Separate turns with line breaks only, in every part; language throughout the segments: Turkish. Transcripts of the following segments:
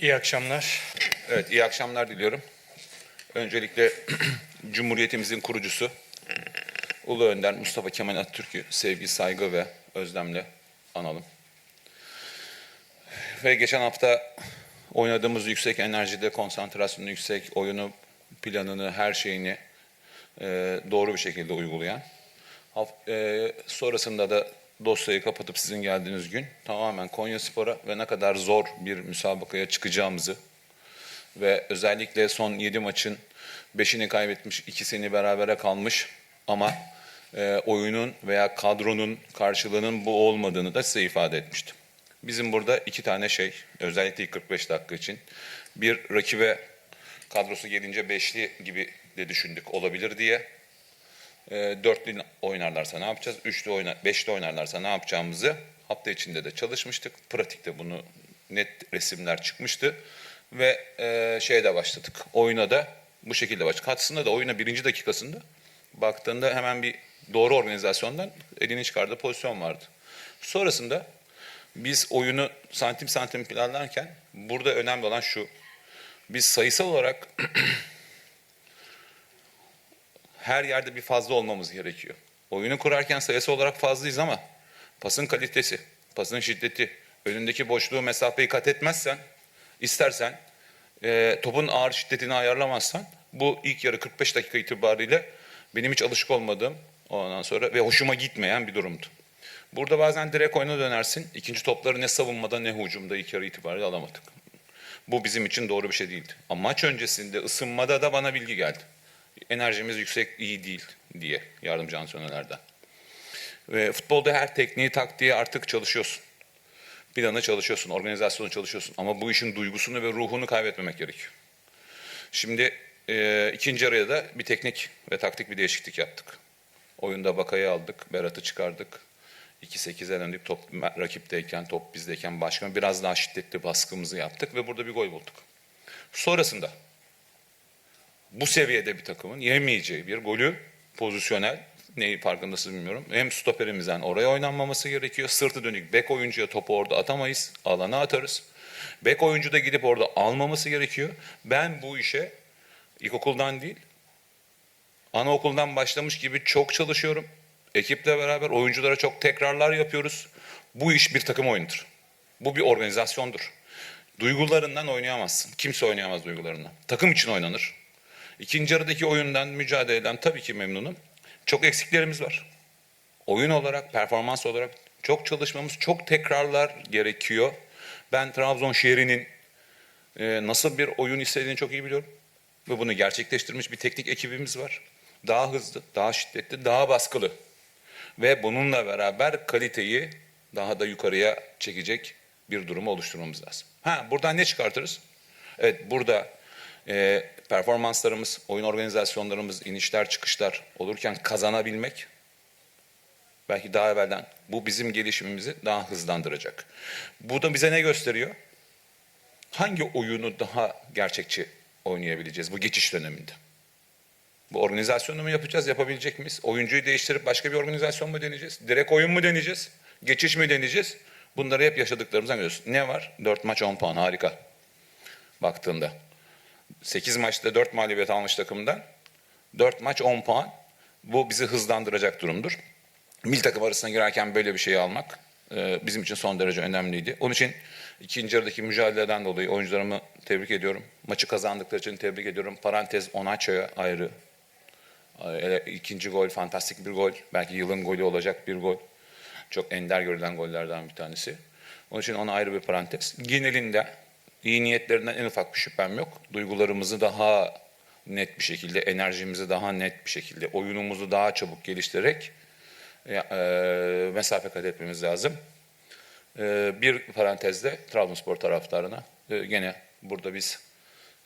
İyi akşamlar.
Evet, iyi akşamlar diliyorum. Öncelikle Cumhuriyetimizin kurucusu Ulu Önder Mustafa Kemal Atatürk'ü sevgi, saygı ve özlemle analım. Ve geçen hafta oynadığımız yüksek enerjide, konsantrasyonu yüksek, oyunu, planını, her şeyini e, doğru bir şekilde uygulayan. E, sonrasında da dosyayı kapatıp sizin geldiğiniz gün tamamen Konya Spor'a ve ne kadar zor bir müsabakaya çıkacağımızı ve özellikle son 7 maçın 5'ini kaybetmiş, ikisini berabere kalmış ama e, oyunun veya kadronun karşılığının bu olmadığını da size ifade etmiştim. Bizim burada iki tane şey, özellikle ilk 45 dakika için. Bir, rakibe kadrosu gelince beşli gibi de düşündük olabilir diye. E, dörtlü oynarlarsa ne yapacağız? Üçlü oynar, beşli oynarlarsa ne yapacağımızı hafta içinde de çalışmıştık. Pratikte bunu net resimler çıkmıştı. Ve e, şeye de başladık. Oyuna da bu şekilde başladık. Aslında da oyuna birinci dakikasında baktığında hemen bir doğru organizasyondan elini çıkardığı pozisyon vardı. Sonrasında biz oyunu santim santim planlarken burada önemli olan şu. Biz sayısal olarak her yerde bir fazla olmamız gerekiyor. Oyunu kurarken sayısı olarak fazlayız ama pasın kalitesi, pasın şiddeti, önündeki boşluğu, mesafeyi kat etmezsen, istersen e, topun ağır şiddetini ayarlamazsan bu ilk yarı 45 dakika itibariyle benim hiç alışık olmadığım ondan sonra ve hoşuma gitmeyen bir durumdu. Burada bazen direkt oyuna dönersin. İkinci topları ne savunmada ne hücumda ilk yarı itibariyle alamadık. Bu bizim için doğru bir şey değildi. Ama maç öncesinde ısınmada da bana bilgi geldi. Enerjimiz yüksek iyi değil diye yardımcı antrenörlerden. Ve futbolda her tekniği, taktiği artık çalışıyorsun. Planı çalışıyorsun, organizasyonu çalışıyorsun. Ama bu işin duygusunu ve ruhunu kaybetmemek gerekiyor. Şimdi e, ikinci araya da bir teknik ve taktik bir değişiklik yaptık. Oyunda Bakay'ı aldık, Berat'ı çıkardık. 2-8'e döndük top rakipteyken, top bizdeyken başkan biraz daha şiddetli baskımızı yaptık ve burada bir gol bulduk. Sonrasında bu seviyede bir takımın yemeyeceği bir golü pozisyonel neyi farkındasınız bilmiyorum. Hem stoperimizden oraya oynanmaması gerekiyor. Sırtı dönük bek oyuncuya topu orada atamayız. Alana atarız. Bek oyuncu da gidip orada almaması gerekiyor. Ben bu işe ilkokuldan değil anaokuldan başlamış gibi çok çalışıyorum. Ekiple beraber oyunculara çok tekrarlar yapıyoruz. Bu iş bir takım oyunudur. Bu bir organizasyondur. Duygularından oynayamazsın. Kimse oynayamaz duygularından. Takım için oynanır. İkinci yarıdaki oyundan, mücadeleden tabii ki memnunum. Çok eksiklerimiz var. Oyun olarak, performans olarak çok çalışmamız, çok tekrarlar gerekiyor. Ben Trabzon şehrinin e, nasıl bir oyun istediğini çok iyi biliyorum. Ve bunu gerçekleştirmiş bir teknik ekibimiz var. Daha hızlı, daha şiddetli, daha baskılı. Ve bununla beraber kaliteyi daha da yukarıya çekecek bir durumu oluşturmamız lazım. Ha, buradan ne çıkartırız? Evet, burada e, performanslarımız, oyun organizasyonlarımız, inişler çıkışlar olurken kazanabilmek belki daha evvelden bu bizim gelişimimizi daha hızlandıracak. Bu da bize ne gösteriyor? Hangi oyunu daha gerçekçi oynayabileceğiz bu geçiş döneminde? Bu organizasyonu mu yapacağız, yapabilecek miyiz? Oyuncuyu değiştirip başka bir organizasyon mu deneyeceğiz? Direkt oyun mu deneyeceğiz? Geçiş mi deneyeceğiz? Bunları hep yaşadıklarımızdan görüyoruz. Ne var? 4 maç 10 puan harika. Baktığında. 8 maçta 4 mağlubiyet almış takımdan 4 maç 10 puan. Bu bizi hızlandıracak durumdur. Mil takım arasına girerken böyle bir şeyi almak e, bizim için son derece önemliydi. Onun için ikinci yarıdaki mücadeleden dolayı oyuncularımı tebrik ediyorum. Maçı kazandıkları için tebrik ediyorum. Parantez Onaço'ya ayrı. E, İkinci gol fantastik bir gol. Belki yılın golü olacak bir gol. Çok ender görülen gollerden bir tanesi. Onun için ona ayrı bir parantez. Genelinde iyi niyetlerinden en ufak bir şüphem yok. Duygularımızı daha net bir şekilde, enerjimizi daha net bir şekilde, oyunumuzu daha çabuk geliştirerek e, e, mesafe kat etmemiz lazım. E, bir parantezde Trabzonspor taraftarına e, gene burada biz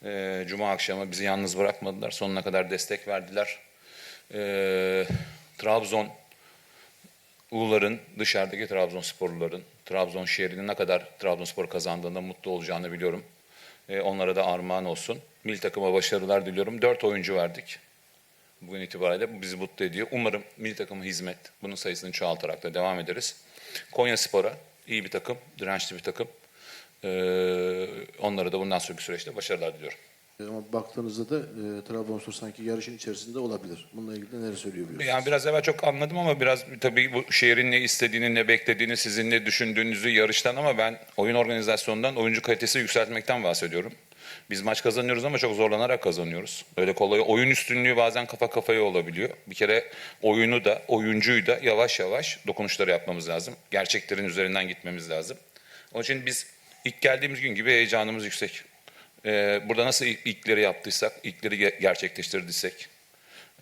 e, Cuma akşamı bizi yalnız bırakmadılar. Sonuna kadar destek verdiler. E, Trabzon Uğurların dışarıdaki Trabzonsporluların, Trabzon şehrinin ne kadar Trabzonspor kazandığında mutlu olacağını biliyorum. E, onlara da armağan olsun. Mil takıma başarılar diliyorum. Dört oyuncu verdik. Bugün itibariyle bu bizi mutlu ediyor. Umarım milli takıma hizmet, bunun sayısını çoğaltarak da devam ederiz. Konya Spor'a iyi bir takım, dirençli bir takım. Ee, onlara da bundan sonraki süreçte başarılar diliyorum.
Ama baktığınızda da e, Trabzonspor sanki yarışın içerisinde olabilir. Bununla ilgili neler söylüyor biliyorsunuz?
Yani biraz evvel çok anladım ama biraz tabii bu şehrin ne istediğini, ne beklediğini, sizin ne düşündüğünüzü yarıştan ama ben oyun organizasyonundan, oyuncu kalitesi yükseltmekten bahsediyorum. Biz maç kazanıyoruz ama çok zorlanarak kazanıyoruz. Öyle kolay oyun üstünlüğü bazen kafa kafaya olabiliyor. Bir kere oyunu da, oyuncuyu da yavaş yavaş dokunuşları yapmamız lazım. Gerçeklerin üzerinden gitmemiz lazım. Onun için biz ilk geldiğimiz gün gibi heyecanımız yüksek. Ee, burada nasıl ilk, ilkleri yaptıysak, ilkleri ge- gerçekleştirdiysek,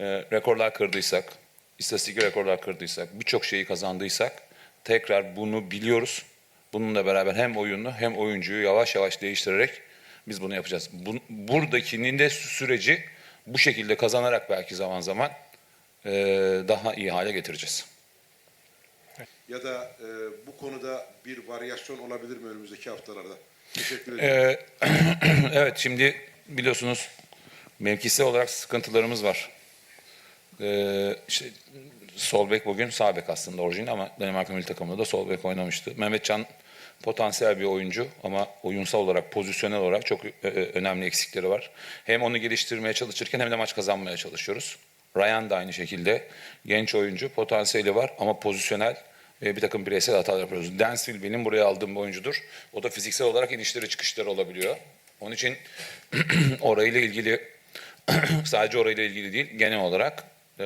e, rekorlar kırdıysak, istatistik rekorlar kırdıysak, birçok şeyi kazandıysak tekrar bunu biliyoruz. Bununla beraber hem oyunu hem oyuncuyu yavaş yavaş değiştirerek biz bunu yapacağız. Bu, buradakinin de süreci bu şekilde kazanarak belki zaman zaman e, daha iyi hale getireceğiz.
Ya da e, bu konuda bir varyasyon olabilir mi önümüzdeki haftalarda? Teşekkür ederim.
Ee, evet şimdi biliyorsunuz mevkisi olarak sıkıntılarımız var. Ee, işte, sol bek bugün sağ bek aslında orijinal ama Danimarka milli takımında da sol bek oynamıştı. Mehmetcan potansiyel bir oyuncu ama oyunsal olarak, pozisyonel olarak çok e, e, önemli eksikleri var. Hem onu geliştirmeye çalışırken hem de maç kazanmaya çalışıyoruz. Ryan da aynı şekilde genç oyuncu, potansiyeli var ama pozisyonel ve bir takım bireysel hatalar yapıyoruz. Dansville benim buraya aldığım bir oyuncudur. O da fiziksel olarak inişleri çıkışları olabiliyor. Onun için orayla ilgili sadece orayla ilgili değil genel olarak e,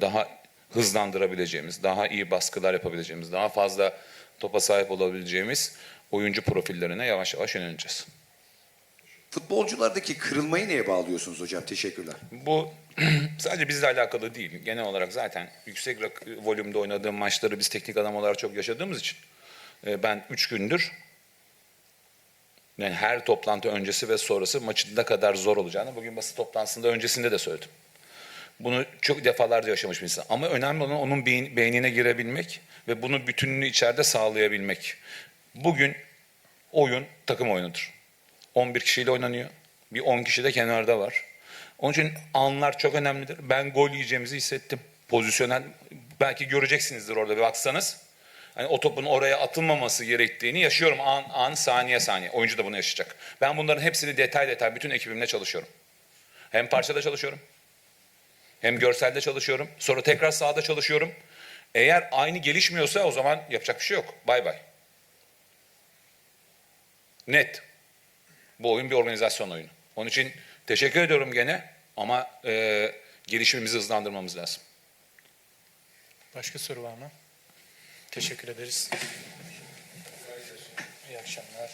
daha hızlandırabileceğimiz, daha iyi baskılar yapabileceğimiz, daha fazla topa sahip olabileceğimiz oyuncu profillerine yavaş yavaş yöneleceğiz.
Futbolculardaki kırılmayı neye bağlıyorsunuz hocam? Teşekkürler.
Bu sadece bizle alakalı değil. Genel olarak zaten yüksek volümde oynadığım maçları biz teknik adam olarak çok yaşadığımız için e, ben üç gündür yani her toplantı öncesi ve sonrası maçın ne kadar zor olacağını bugün basın toplantısında öncesinde de söyledim. Bunu çok defalarca yaşamış bir insan. Ama önemli olan onun beyin- beynine girebilmek ve bunu bütününü içeride sağlayabilmek. Bugün oyun takım oyunudur. 11 kişiyle oynanıyor. Bir 10 kişi de kenarda var. Onun için anlar çok önemlidir. Ben gol yiyeceğimizi hissettim. Pozisyonel belki göreceksinizdir orada bir baksanız. Hani o topun oraya atılmaması gerektiğini yaşıyorum an an saniye saniye. Oyuncu da bunu yaşayacak. Ben bunların hepsini detay detay bütün ekibimle çalışıyorum. Hem parçada çalışıyorum. Hem görselde çalışıyorum. Sonra tekrar sahada çalışıyorum. Eğer aynı gelişmiyorsa o zaman yapacak bir şey yok. Bay bay. Net. Bu oyun bir organizasyon oyunu. Onun için teşekkür ediyorum gene ama e, gelişimimizi hızlandırmamız lazım.
Başka soru var mı? Teşekkür ederiz. İyi akşamlar.